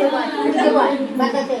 すごい。また手。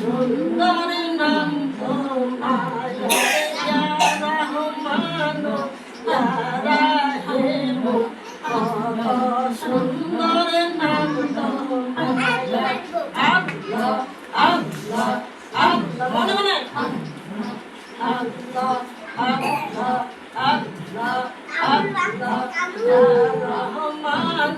সুন্দর নাম সুন্দর নাম আল্লাহ আল্লাহ আল্লাহ মনে মনে আল্লাহ আল্লাহ আল্লাহ আল্লাহ রহমান